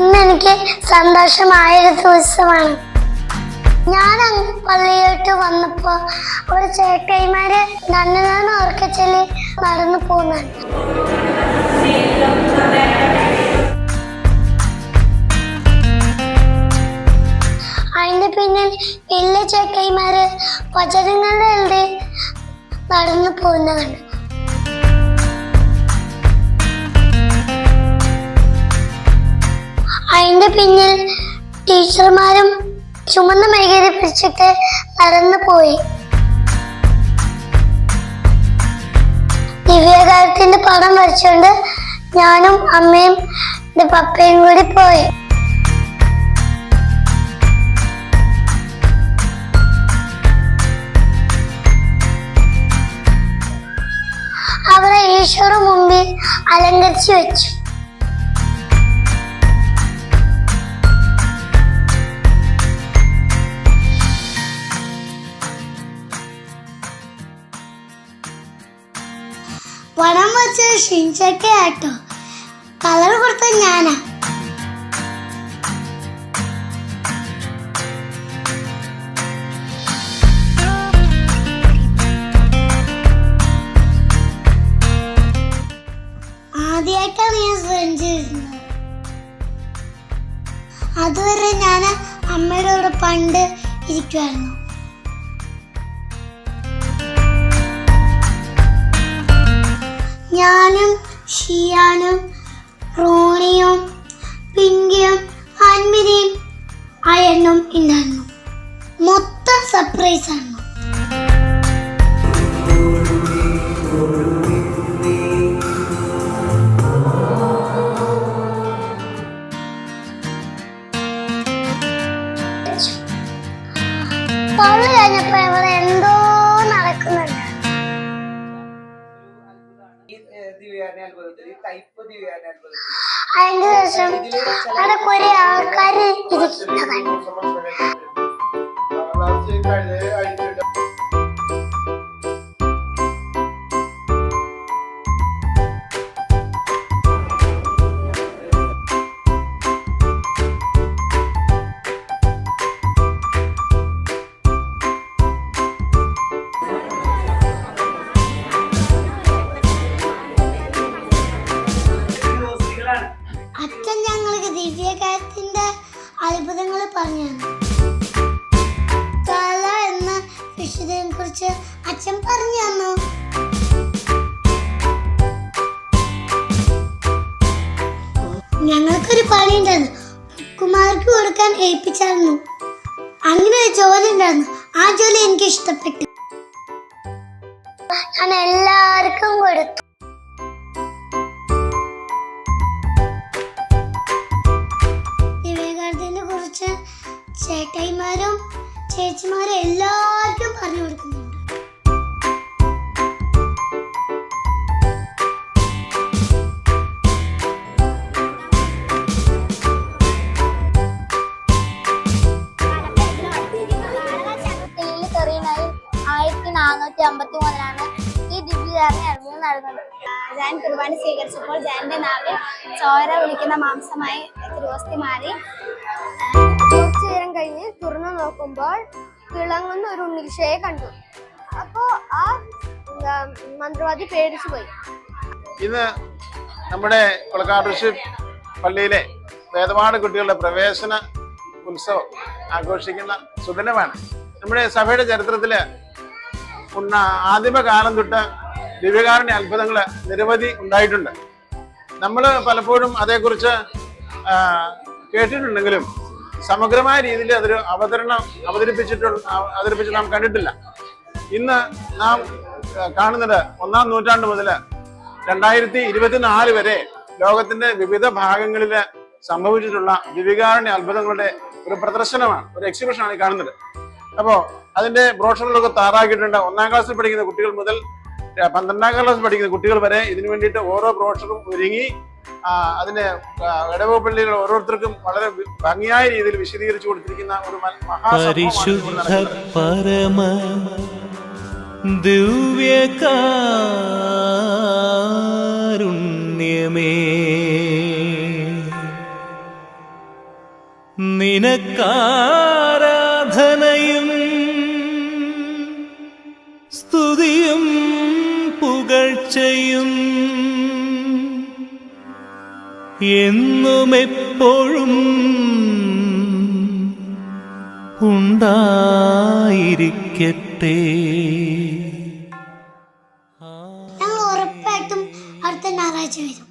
ഇന്ന് എനിക്ക് സന്തോഷമായ ഒരു ദിവസമാണ്. ഞാൻ പള്ളിയിലോട്ട് വന്നപ്പോ ഒരു ചേട്ടൈമാര് നന്നനാന്ന് ഓർക്കച്ചൽ നടന്നു പോകുന്നുണ്ട് അതിന്റെ പിന്നിൽ വലിയ ചേട്ടൈമാര് വചനങ്ങളുടെ നടന്നു പോകുന്ന അതിന്റെ പിന്നിൽ ടീച്ചർമാരും ചുമന്ന മേഖല പിടിച്ചിട്ട് നടന്നു പോയി. ദിവ്യകാലത്തിന്റെ പടം വരച്ചുകൊണ്ട് ഞാനും അമ്മയും എന്റെ പപ്പയും കൂടി പോയി. അവരെ ഈശോയുടെ മുമ്പിൽ അലങ്കരിച്ചു വെച്ചു. ഷിൻചക്ക കളർ കൊടുത്ത ഞാനാ. ഞാൻ അതുവരെ ഞാൻ അമ്മയുടെ കൂടെ പണ്ട് ഇരിക്കുമായിരുന്നു ഷിയാനും റോണിയും പിങ്കിയും അൻമിനിയും അയണ്ണും ഉണ്ടായിരുന്നു മൊത്തം സർപ്രൈസ് ആയിരുന്നു. ദിവ്യാനെ അത്ഭുതത്തിൽ ടൈപ്പ് ദിവ്യാനെ അത്ഭുതത്തിൽ അതിന്റെ ശേഷം അവിടെ കുറെ ആൾക്കാര് കുറിച്ച് അച്ഛൻ പറഞ്ഞു തന്നു. ഞങ്ങൾക്കൊരു പണി ഉണ്ടായിരുന്നു കുമാർക്ക് കൊടുക്കാൻ ഏൽപ്പിച്ചായിരുന്നു. അങ്ങനെ ഒരു ജോലി ഉണ്ടായിരുന്നു. ആ ജോലി എനിക്ക് ഇഷ്ടപ്പെട്ടു. ഞാൻ എല്ലാവർക്കും കൊടുത്തു. വിവേകാനന്ദനെ കുറിച്ച് ചേട്ടായിമാരും ചേച്ചിമാരും എല്ലാവർക്കും പറഞ്ഞു കൊടുക്കുന്നുണ്ട് നാനൂറ്റി അമ്പത്തി മൂന്നിലാണ് ഈ ദിവ്യധാരണ അത്ഭുതം നടന്നത്. ജാൻ കുർബാന സ്വീകരിച്ചപ്പോൾ ജാനിന്റെ നാവിൽ ചോര വിളിക്കുന്ന മാംസമായി തിരുവസ്തി മാറി. കുറച്ചു നേരം കഴിഞ്ഞ് തുറന്നു നോക്കുമ്പോൾ തിളങ്ങുന്ന ഒരു ഉണ്ണിക്ഷയെ കണ്ടു. അപ്പോ ആ മന്ത്രവാദി പേടിച്ചു പോയി. ഇന്ന് നമ്മുടെ പള്ളിയിലെ വേദപാഠ കുട്ടികളുടെ പ്രവേശന ഉത്സവം ആഘോഷിക്കുന്ന സുദിനമാണ്. നമ്മുടെ സഭയുടെ ചരിത്രത്തിൽ ഉണ്ണ ആദിമകാലം തൊട്ട് ദിവ്യകാരുണ്യ അത്ഭുതങ്ങൾ നിരവധി ഉണ്ടായിട്ടുണ്ട്. നമ്മൾ പലപ്പോഴും അതേക്കുറിച്ച് കേട്ടിട്ടുണ്ടെങ്കിലും സമഗ്രമായ രീതിയിൽ അതൊരു അവതരണം അവതരിപ്പിച്ചിട്ടുള്ള അവതരിപ്പിച്ച് നാം കണ്ടിട്ടില്ല. ഇന്ന് നാം കാണുന്നത് ഒന്നാം നൂറ്റാണ്ട് മുതൽ രണ്ടായിരത്തി ഇരുപത്തിനാല് വരെ ലോകത്തിന്റെ വിവിധ ഭാഗങ്ങളിൽ സംഭവിച്ചിട്ടുള്ള ദിവികാരുണ്യ അത്ഭുതങ്ങളുടെ ഒരു പ്രദർശനമാണ് ഒരു എക്സിബിഷനാണ് ഈ കാണുന്നത്. അപ്പോ അതിന്റെ ബ്രോഷറുകളൊക്കെ തയ്യാറാക്കിയിട്ടുണ്ട്. ഒന്നാം ക്ലാസ്സിൽ പഠിക്കുന്ന കുട്ടികൾ മുതൽ പന്ത്രണ്ടാം ക്ലാസ്സിൽ പഠിക്കുന്ന കുട്ടികൾ വരെ ഇതിനു വേണ്ടിയിട്ട് ഓരോ ബ്രോഷറും ഒരുങ്ങി അതിനെ അതിന് ഇടവ പള്ളികൾ ഓരോരുത്തർക്കും വളരെ ഭംഗിയായ രീതിയിൽ വിശദീകരിച്ചു കൊടുത്തിരിക്കുന്ന ഒരു പരിശുദ്ധ പരമ ദിവ്യകാരുണ്യമേ. നിനക്കാരാധനയും സ്തുതിയും പുകഴ്ചയും എന്നും എപ്പോഴും ഉണ്ടായിരിക്കട്ടെ. ഞങ്ങൾ ഉറപ്പായിട്ടും അടുത്ത ഞായറാഴ്ച വരും.